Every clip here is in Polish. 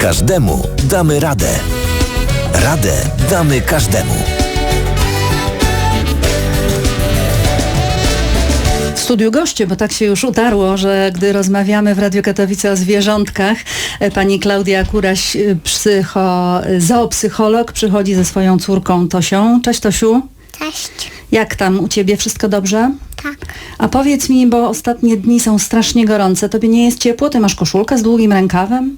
Każdemu damy radę. Radę damy każdemu. W studiu goście, bo tak się już utarło, że gdy rozmawiamy w Radiu Katowice o zwierzątkach, e, pani Klaudia Kuraś, e, psycho, zoopsycholog, przychodzi ze swoją córką Tosią. Cześć Tosiu. Cześć. Jak tam u ciebie? Wszystko dobrze? Tak. A powiedz mi, bo ostatnie dni są strasznie gorące. Tobie nie jest ciepło? Ty masz koszulkę z długim rękawem?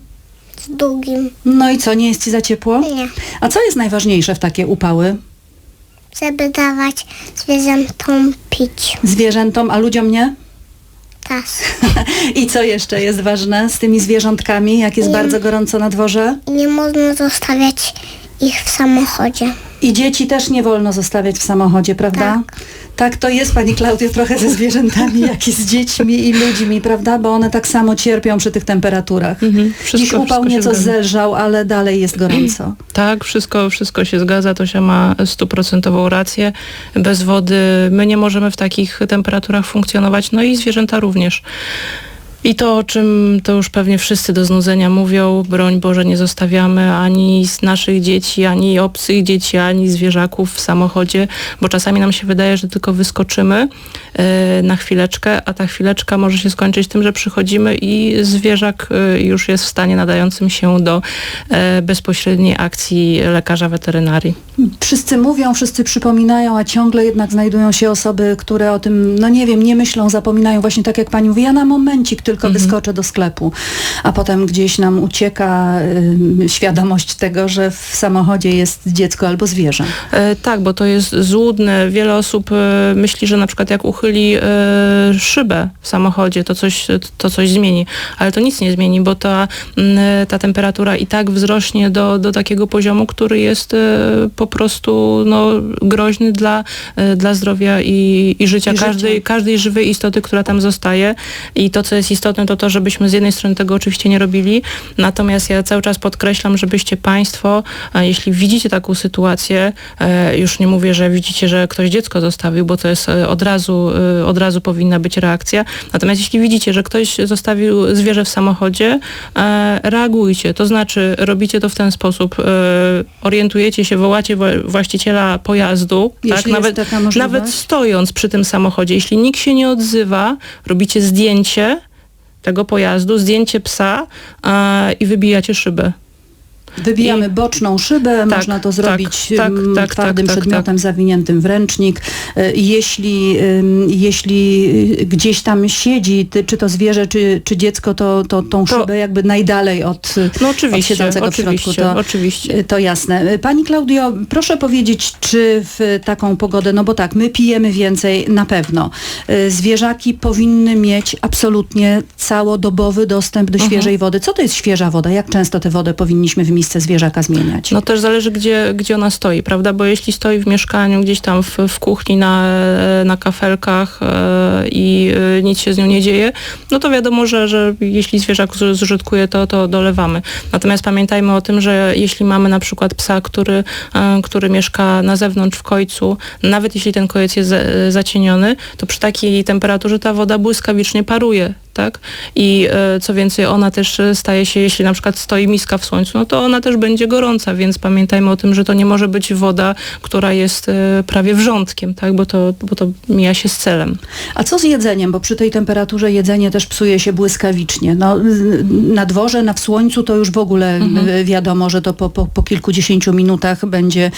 Z długim. No i co, nie jest ci za ciepło? Nie. A co jest najważniejsze w takie upały? Żeby dawać zwierzętom pić. Zwierzętom, a ludziom nie? Tak. I co jeszcze jest ważne z tymi zwierzątkami, jak jest bardzo gorąco na dworze? Nie można zostawiać ich w samochodzie. I dzieci też nie wolno zostawiać w samochodzie, prawda? Tak. To jest, Pani Klaudio, trochę ze zwierzętami, jak i z dziećmi i ludźmi, prawda? Bo one tak samo cierpią przy tych temperaturach. Mhm. Dziś Wszystko- upał nieco zelżał, ale dalej jest gorąco. Tak, wszystko, wszystko się zgadza, Tosia ma stuprocentową rację. Bez wody my nie możemy w takich temperaturach funkcjonować, no i zwierzęta również. I to, o czym to już pewnie wszyscy do znudzenia mówią, broń Boże nie zostawiamy ani z naszych dzieci, ani obcych dzieci, ani zwierzaków w samochodzie, bo czasami nam się wydaje, że tylko wyskoczymy e, na chwileczkę, a ta chwileczka może się skończyć tym, że przychodzimy i zwierzak e, już jest w stanie nadającym się do e, bezpośredniej akcji lekarza weterynarii. Wszyscy mówią, wszyscy przypominają, a ciągle jednak znajdują się osoby, które o tym, no nie wiem, nie myślą, zapominają. Właśnie tak jak pani mówi, ja na momencik tylko Mhm. wyskoczę do sklepu, a potem gdzieś nam ucieka y, świadomość tego, że w samochodzie jest dziecko albo zwierzę. E, tak, bo to jest złudne. Wiele osób e, myśli, że na przykład jak uchyli e, szybę w samochodzie, to coś, to coś zmieni. Ale to nic nie zmieni, bo ta, m, ta temperatura i tak wzrośnie do, do takiego poziomu, który jest e, po prostu no, groźny dla, e, dla zdrowia i, i życia I życia. każdej, każdej żywej istoty, która tam zostaje. I to, co jest istotne, to to, żebyśmy z jednej strony tego oczywiście nie robili, natomiast ja cały czas podkreślam, żebyście Państwo, a jeśli widzicie taką sytuację, e, już nie mówię, że widzicie, że ktoś dziecko zostawił, bo to jest e, od razu, e, od razu powinna być reakcja, natomiast jeśli widzicie, że ktoś zostawił zwierzę w samochodzie, e, reagujcie, to znaczy robicie to w ten sposób, e, orientujecie się, wołacie właściciela pojazdu, tak, nawet, nawet stojąc przy tym samochodzie, jeśli nikt się nie odzywa, robicie zdjęcie tego pojazdu, zdjęcie psa i wybijacie szybę. Wybijamy I- boczną szybę, Tak, można to tak, zrobić tak, ym, tak, twardym tak, tak, przedmiotem zawiniętym w ręcznik. Y, Jeśli, jeśli y, gdzieś tam siedzi, ty, czy to zwierzę, czy, czy dziecko, to, to tą To- szybę jakby najdalej od, y, No od oczywiście, siedzącego w oczywiście, środku. To, oczywiście. to jasne. Pani Klaudio, proszę powiedzieć, czy w taką pogodę, no bo tak, my pijemy więcej na pewno. Zwierzaki powinny mieć absolutnie całodobowy dostęp do Mhm. świeżej wody. Co to jest świeża woda? Jak często tę wodę powinniśmy w miejsce zwierzaka zmieniać? No też zależy, gdzie, gdzie ona stoi, prawda? Bo jeśli stoi w mieszkaniu, gdzieś tam w, w kuchni, na, na kafelkach e, i e, nic się z nią nie dzieje, no to wiadomo, że, że jeśli zwierzak zużytkuje, to, to dolewamy. Natomiast pamiętajmy o tym, że jeśli mamy na przykład psa, który, e, który mieszka na zewnątrz w kojcu, nawet jeśli ten kojec jest za- zacieniony, to przy takiej temperaturze ta woda błyskawicznie paruje. Tak? I e, co więcej, ona też e, staje się, jeśli na przykład stoi miska w słońcu, no to ona też będzie gorąca, więc pamiętajmy o tym, że to nie może być woda, która jest e, prawie wrzątkiem, tak? bo, to, bo to mija się z celem. A co z jedzeniem? Bo przy tej temperaturze jedzenie też psuje się błyskawicznie. No, na dworze, na w słońcu to już w ogóle y, wiadomo, że to po, po, po kilkudziesięciu minutach będzie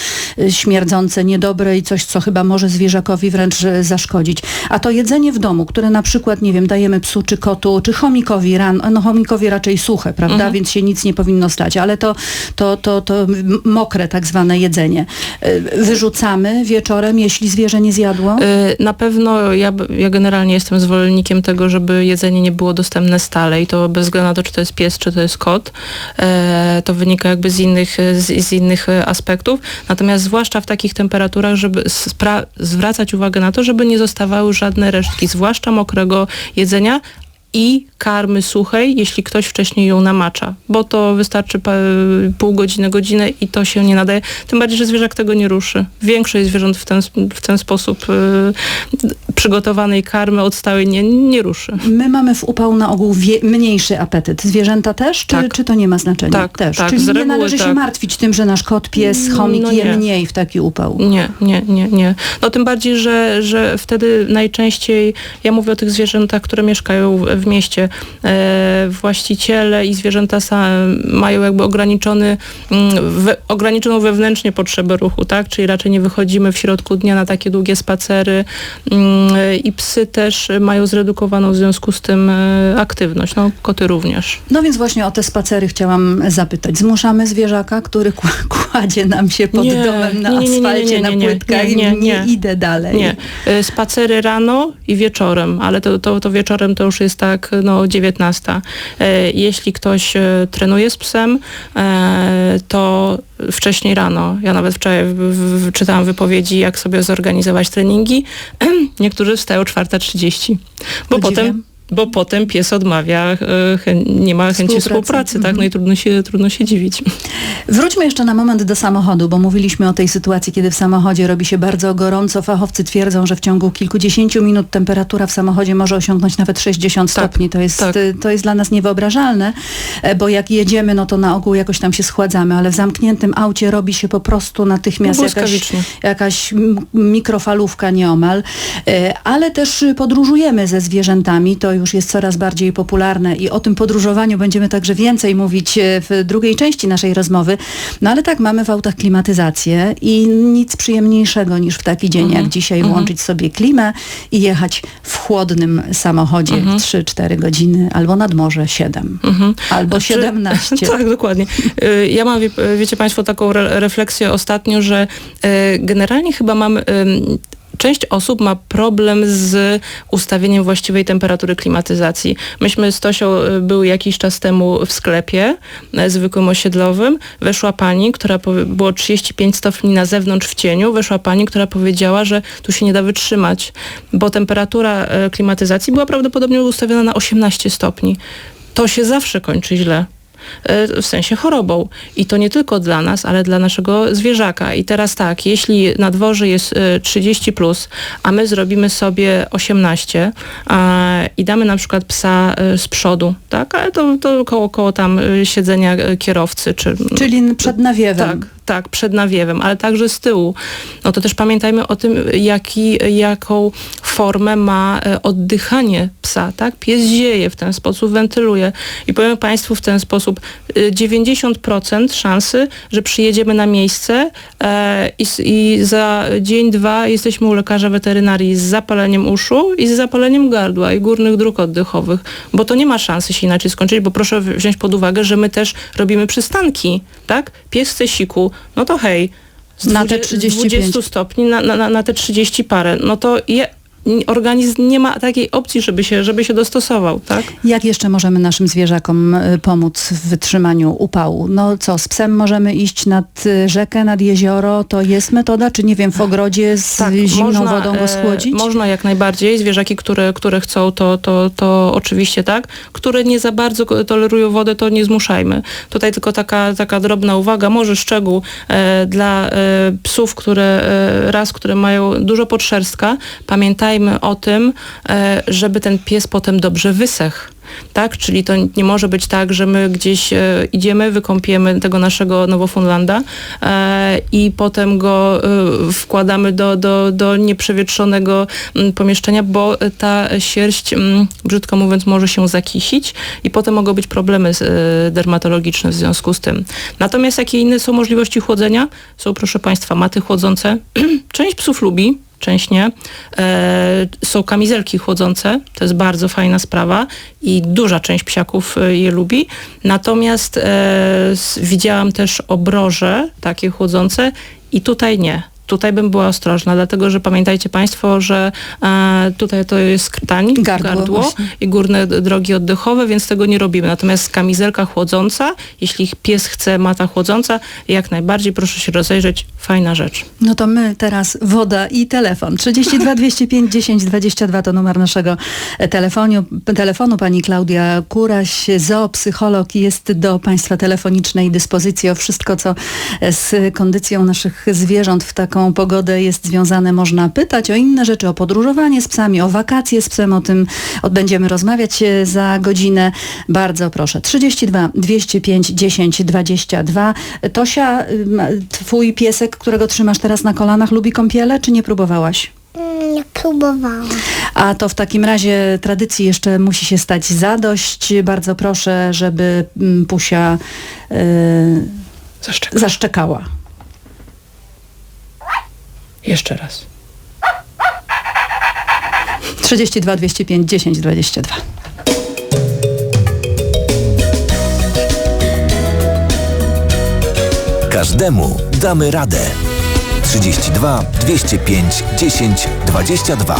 śmierdzące, niedobre i coś, co chyba może zwierzakowi wręcz zaszkodzić. A to jedzenie w domu, które na przykład, nie wiem, dajemy psu czy kotu, czy chomikowi ran, no chomikowi raczej suche, prawda, więc się nic nie powinno stać, ale to, to, to, to mokre tak zwane jedzenie. Y, Wyrzucamy wieczorem, jeśli zwierzę nie zjadło? Y, Na pewno ja, ja generalnie jestem zwolennikiem tego, żeby jedzenie nie było dostępne stale i to bez względu na to, czy to jest pies, czy to jest kot. E, To wynika jakby z innych, e, z, z innych e, aspektów. Natomiast zwłaszcza w takich temperaturach, żeby zwracać uwagę na to, żeby nie zostawały żadne resztki, zwłaszcza mokrego jedzenia, i karmy suchej, jeśli ktoś wcześniej ją namacza, bo to wystarczy pół godziny, godzinę i to się nie nadaje. Tym bardziej, że zwierzak tego nie ruszy. Większość zwierząt w ten, w ten sposób y, przygotowanej karmy od stałej nie, nie ruszy. My mamy w upał na ogół mniejszy apetyt. Zwierzęta też? Czy, Tak. czy to nie ma znaczenia? Tak, też. tak, Czyli nie należy się tak. martwić tym, że nasz kot, pies, chomik No je nie. mniej w taki upał. Nie, nie, nie, nie. No tym bardziej, że, że wtedy najczęściej, ja mówię o tych zwierzętach, które mieszkają w, w mieście, e, właściciele i zwierzęta mają jakby ograniczony, mm, we, ograniczoną wewnętrznie potrzebę ruchu, tak? Czyli raczej nie wychodzimy w środku dnia na takie długie spacery mm, i psy też mają zredukowaną w związku z tym e, aktywność, no koty również. No więc właśnie o te spacery chciałam zapytać. Zmuszamy zwierzaka, który kła- kładzie nam się pod Nie, domem na nie, nie, asfalcie, na płytkach i nie, idę dalej. Nie, Y, spacery rano i wieczorem, ale to, to, to wieczorem to już jest tak no 19. Y, Jeśli ktoś y, trenuje z psem, y, to wcześniej rano. Ja nawet wczoraj czytałam wypowiedzi, jak sobie zorganizować treningi. Niektórzy wstają 4.30, bo Podziwiam. potem bo potem pies odmawia, chę- nie ma chęci Współpracy. współpracy, tak? Mhm. No i trudno się, trudno się dziwić. Wróćmy jeszcze na moment do samochodu, bo mówiliśmy o tej sytuacji, kiedy w samochodzie robi się bardzo gorąco. Fachowcy twierdzą, że w ciągu kilkudziesięciu minut temperatura w samochodzie może osiągnąć nawet 60 Tak, stopni. To jest, tak. y, to jest dla nas niewyobrażalne, e, bo jak jedziemy, no to na ogół jakoś tam się schładzamy, ale w zamkniętym aucie robi się po prostu natychmiast jakaś, jakaś mikrofalówka nieomal. E, Ale też podróżujemy ze zwierzętami, to już jest coraz bardziej popularne i o tym podróżowaniu będziemy także więcej mówić e, w drugiej części naszej rozmowy. No ale tak, mamy w autach klimatyzację i nic przyjemniejszego niż w taki dzień Mhm. jak dzisiaj włączyć sobie klimę i jechać w chłodnym samochodzie Mhm. 3-4 godziny albo nad morze 7 albo Znaczy- 17. Tak, dokładnie. Y, Ja mam, wie, wiecie Państwo, taką re, refleksję ostatnio, że y, generalnie chyba mam... Część osób ma problem z ustawieniem właściwej temperatury klimatyzacji. Myśmy z Tosią y, były jakiś czas temu w sklepie y, zwykłym osiedlowym. Weszła pani, która było 35 stopni na zewnątrz w cieniu. Weszła pani, która powiedziała, że tu się nie da wytrzymać, bo temperatura y, klimatyzacji była prawdopodobnie ustawiona na 18 stopni. To się zawsze kończy źle w sensie chorobą. I to nie tylko dla nas, ale dla naszego zwierzaka. I teraz tak, jeśli na dworze jest e, 30+, plus, a my zrobimy sobie 18 a, i damy na przykład psa e, z przodu, tak, ale to, to koło, koło tam e, siedzenia e, kierowcy, czy Czyli przed nawiewem. tak, tak, przed nawiewem, ale także z tyłu. No to też pamiętajmy o tym, jaki, jaką formę ma e, oddychanie psa, tak? Pies zieje w ten sposób, wentyluje. I powiem Państwu w ten sposób, e, 90% szansy, że przyjedziemy na miejsce e, i, i za dzień, dwa jesteśmy u lekarza weterynarii z zapaleniem uszu i z zapaleniem gardła i górnych dróg oddechowych, bo to nie ma szansy się inaczej skończyć, bo proszę wziąć pod uwagę, że my też robimy przystanki, tak? Pies chce siku, no to hej, z Na te 20 35. 20 stopni na, na, na te 30 parę, no to je, organizm nie ma takiej opcji, żeby się, żeby się dostosował, tak? Jak jeszcze możemy naszym zwierzakom y, pomóc w wytrzymaniu upału? No co, z psem możemy iść nad y, rzekę, nad jezioro? To jest metoda? Czy nie wiem, w ogrodzie z zimną wodą go e, schłodzić? Można jak najbardziej. Zwierzaki, które, które chcą, to, to, to oczywiście tak. Które nie za bardzo tolerują wodę, to nie zmuszajmy. Tutaj tylko taka, taka drobna uwaga, może szczegół e, dla e, psów, które e, raz, które mają dużo podszerstka. Pamiętajmy o tym, e, żeby ten pies potem dobrze wysechł. Tak, czyli to nie może być tak, że my gdzieś e, idziemy, wykąpiemy tego naszego Nowofundlanda e, i potem go e, wkładamy do, do, do nieprzewietrzonego m, pomieszczenia, bo ta sierść, m, brzydko mówiąc, może się zakisić i potem mogą być problemy e, dermatologiczne w związku z tym. Natomiast jakie inne są możliwości chłodzenia? Są, proszę Państwa, maty chłodzące. Część psów lubi, część nie. E, są kamizelki chłodzące, to jest bardzo fajna sprawa i duża część psiaków e, je lubi. Natomiast e, widziałam też obroże takie chłodzące i tutaj nie. Tutaj bym była ostrożna, dlatego że pamiętajcie Państwo, że e, tutaj to jest krtań, Gardło właśnie. i górne drogi oddechowe, więc tego nie robimy. Natomiast kamizelka chłodząca, jeśli pies chce mata chłodząca, jak najbardziej proszę się rozejrzeć, fajna rzecz. No to my teraz woda i telefon. 32 205 10 22 to numer naszego e, telefonu. telefonu. Pani Klaudia Kuraś, zoopsycholog jest do Państwa telefonicznej dyspozycji. O wszystko, co e, z kondycją naszych zwierząt w taką pogodę jest związane, można pytać. O inne rzeczy, o podróżowanie z psami, o wakacje z psem, o tym o- będziemy rozmawiać e, za godzinę. Bardzo proszę. 32 205 10 22. Tosia, y, twój piesek, którego trzymasz teraz na kolanach, lubi kąpiele, czy nie próbowałaś? Mm, Nie próbowałam. A to w takim razie tradycji jeszcze musi się stać zadość. Bardzo proszę, żeby mm, Pusia y, Zaszczekam. zaszczekała. Jeszcze raz. 32 205 10 22. Każdemu damy radę. 32 205 10 22.